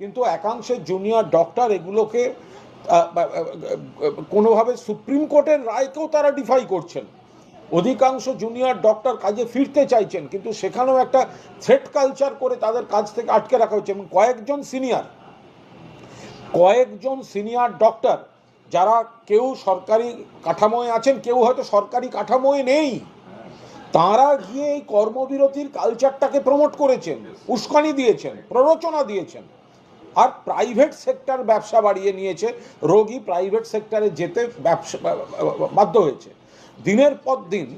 কিন্তু একাংশে junior doctor এগুলোকে কোনোভাবে সুপ্রিম কোর্টের রায়কেও তারা ডিফাই করছেন। অধিকাংশ জুনিয়র ডক্টর কাজে ফিরতে চাইছেন, কিন্তু সেখানেও একটা থ্রেট কালচার করে তাদের কাজ থেকে আটকে রাখা হচ্ছে। এবং কয়েকজন সিনিয়র কয়েকজন সিনিয়র ডক্টর যারা কেউ সরকারি কাঠামোয় আছেন, কেউ হয়তো সরকারি কাঠামোয় নেই, তারা গিয়ে এই কর্মবিরতির কালচারটাকে প্রমোট করেছেন, উস্কানি দিয়েছেন, প্ররোচনা দিয়েছেন। আর প্রাইভেট সেক্টর ব্যবসা বাড়িয়ে নিয়েছে, রোগী প্রাইভেট সেক্টরে যেতে ব্যবসা বাধ্য হয়েছে। দিনের পর দিন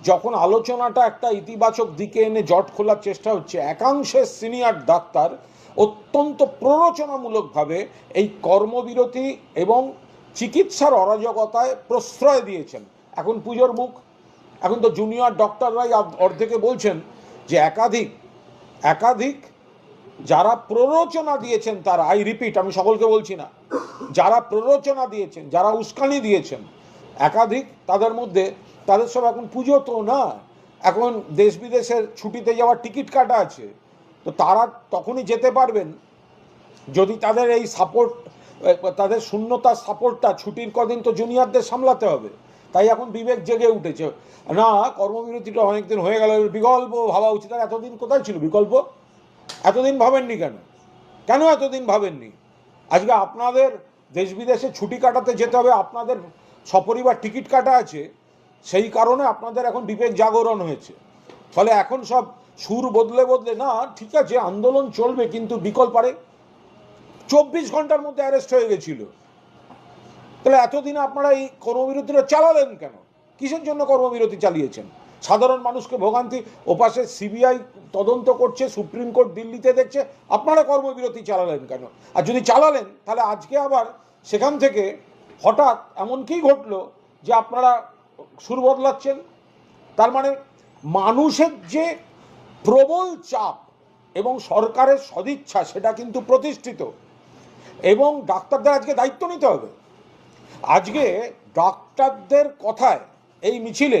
যখন আলোচনাটা একটা ইতিবাচক দিকে এনে জট খোলার চেষ্টা হচ্ছে, একাংশের সিনিয়র ডাক্তার অত্যন্ত প্ররোচনামূলকভাবে এই কর্মবিরতি এবং চিকিৎসার অরাজকতায় প্রশ্রয় দিয়েছেন। এখন পুজোর মুখ। এখন তো জুনিয়র ডক্টররাই অর্ধেকে বলছেন যে একাধিক একাধিক যারা প্ররোচনা দিয়েছেন তারা আই রিপিট আমি সকলকে বলছি না, যারা প্ররোচনা দিয়েছেন, যারা উস্কানি দিয়েছেন, একাধিক তাদের মধ্যে, তাদের সব এখন পুজো তো না, এখন দেশ বিদেশের ছুটিতে যাওয়ার টিকিট কাটা আছে, তো তারা তখনই যেতে পারবেন। যদি তাদের এই সাপোর্ট তাদের শূন্যতার সাপোর্টটা ছুটির কদিন তো জুনিয়রদের সামলাতে হবে, তাই এখন বিবেক জেগে উঠেছে। না, কর্মবিরতিটা অনেকদিন হয়ে গেল, বিকল্প ভাবা উচিত। আর এতদিন কোথায় ছিল? বিকল্প? এতদিন ভাবেননি কেন? কেন এতদিন ভাবেননি? আজকে আপনাদের দেশ বিদেশে ছুটি কাটাতে যেতে হবে, আপনাদের সপরিবার টিকিট কাটা আছে, সেই কারণে আপনাদের এখন বিবেক জাগরণ হয়েছে। ফলে এখন সব সুর বদলে বদলে, না, ঠিক আছে, আন্দোলন চলবে কিন্তু বিকল্প পারে চব্বিশ ঘণ্টার মধ্যে অ্যারেস্ট হয়ে গেছিল। তাহলে এতদিন আপনারা এই কর্মবিরতিটা চালালেন কেন? কিসের জন্য কর্মবিরতি চালিয়েছেন? সাধারণ মানুষকে ভোগান্তি ওপাশে সিবিআই তদন্ত করছে, সুপ্রিম কোর্ট দিল্লিতে দেখছে, আপনারা কর্মবিরতি চালালেন কেন? আর যদি চালালেন, তাহলে আজকে আবার সেখান থেকে হঠাৎ এমন কি ঘটলো যে আপনারা সুর বদলাচ্ছেন। তার মানে মানুষের যে প্রবল চাপ এবং সরকারের সদিচ্ছা, সেটা কিন্তু প্রতিষ্ঠিত। এবং ডাক্তারদের আজকে দায়িত্ব নিতে হবে। আজকে ডাক্তারদের কথায় এই মিছিলে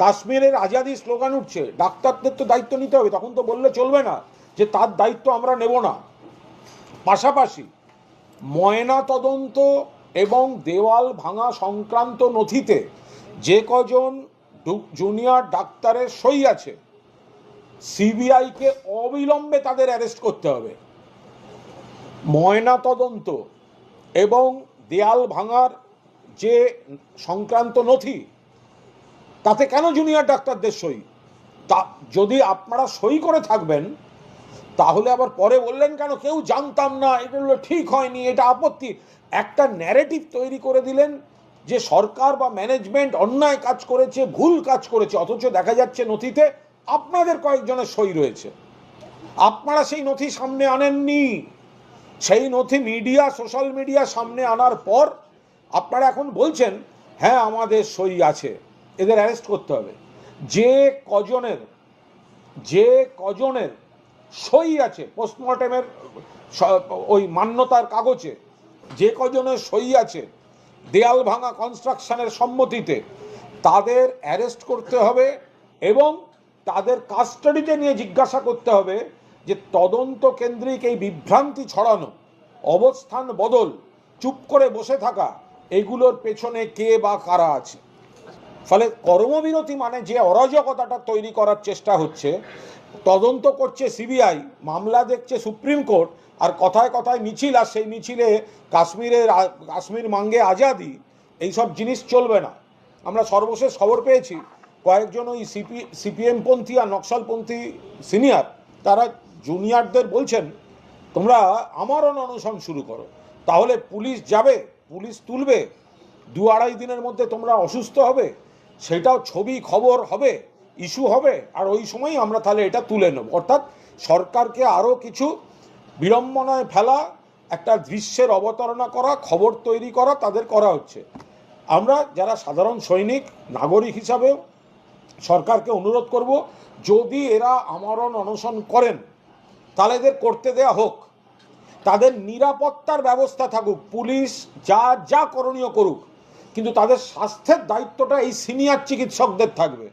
কাশ্মীরের আজাদি স্লোগান উঠছে, ডাক্তারদের তো দায়িত্ব নিতে হবে, তখন তো বললে চলবে না যে তার দায়িত্ব আমরা নেব না। পাশাপাশি ময়না তদন্ত এবং দেওয়াল ভাঙা সংক্রান্ত নথিতে যে কজন জুনিয়র ডাক্তারের সই আছে, সিবিআইকে অবিলম্বে তাদের অ্যারেস্ট করতে হবে। ময়না তদন্ত এবং দেয়াল ভাঙার যে সংক্রান্ত নথি তাতে কেন জুনিয়র ডাক্তারদের সই? তা যদি আপনারা সই করে থাকবেন, তাহলে আবার পরে বললেন কেন? কেউ জানতাম না এগুলো ঠিক হয়নি, এটা আপত্তি। একটা ন্যারেটিভ তৈরি করে দিলেন যে সরকার বা ম্যানেজমেন্ট অন্যায় কাজ করেছে, ভুল কাজ করেছে, অথচ দেখা যাচ্ছে নথিতে আপনাদের কয়েকজনের সই রয়েছে। আপনারা সেই নথি সামনে আনেননি। সেই নথি মিডিয়া সোশ্যাল মিডিয়া সামনে আনার পর আপনারা এখন বলছেন হ্যাঁ আমাদের সই আছে। এদের অ্যারেস্ট করতে হবে। যে কজনের যে কজনের সই আছে পোস্টমর্টেমের ওই মান্যতার কাগজে, যে কজনের সই আছে দেয়াল ভাঙা কনস্ট্রাকশনের সম্মতিতে, তাদের অ্যারেস্ট করতে হবে এবং তাদের কাস্টাডিতে নিয়ে জিজ্ঞাসা করতে হবে যে তদন্ত কেন্দ্রিক এই বিভ্রান্তি ছড়ানো, অবস্থান বদল, চুপ করে বসে থাকা, এগুলোর পেছনে কে বা কারা আছে? ফলে কর্মবিরতি মানে যে অরাজকতাটা তৈরি করার চেষ্টা হচ্ছে, তদন্ত করছে সিবিআই, মামলা দেখছে সুপ্রিম কোর্ট, আর কথায় কথায় মিছিল, আর সেই মিছিলে কাশ্মীরের আ- কাশ্মীর মাঙ্গে আজাদি, এইসব জিনিস চলবে না। আমরা সর্বশেষ খবর পেয়েছি, কয়েকজন ওই সিপি, সিপিএমপন্থী আর নকশালপন্থী সিনিয়র, তারা জুনিয়রদের বলছেন, তোমরা আমারও অনশন শুরু করো, তাহলে পুলিশ যাবে, পুলিশ তুলবে, দু আড়াই দিনের মধ্যে তোমরা অসুস্থ হবে সেটাও ছবি খবর হবে, ইস্যু হবে, আর ওই সময় আমরা তাহলে এটা তুলে নেব। অর্থাৎ সরকারকে আরও কিছু বিড়ম্বনায় ফেলা, একটা দৃশ্যের অবতারণা করা, খবর তৈরি করা তাদের করা হচ্ছে। আমরা যারা সাধারণ সৈনিক, নাগরিক হিসাবেও সরকারকে অনুরোধ করব, যদি এরা আমরণ অনশন করেন, তাহলে এদের করতে দেয়া হোক। তাদের নিরাপত্তার ব্যবস্থা থাকুক, পুলিশ যা যা করণীয় করুক কিন্তু তাদের স্বাস্থ্যের দায়িত্বটা এই সিনিয়র চিকিৎসকদের থাকবে।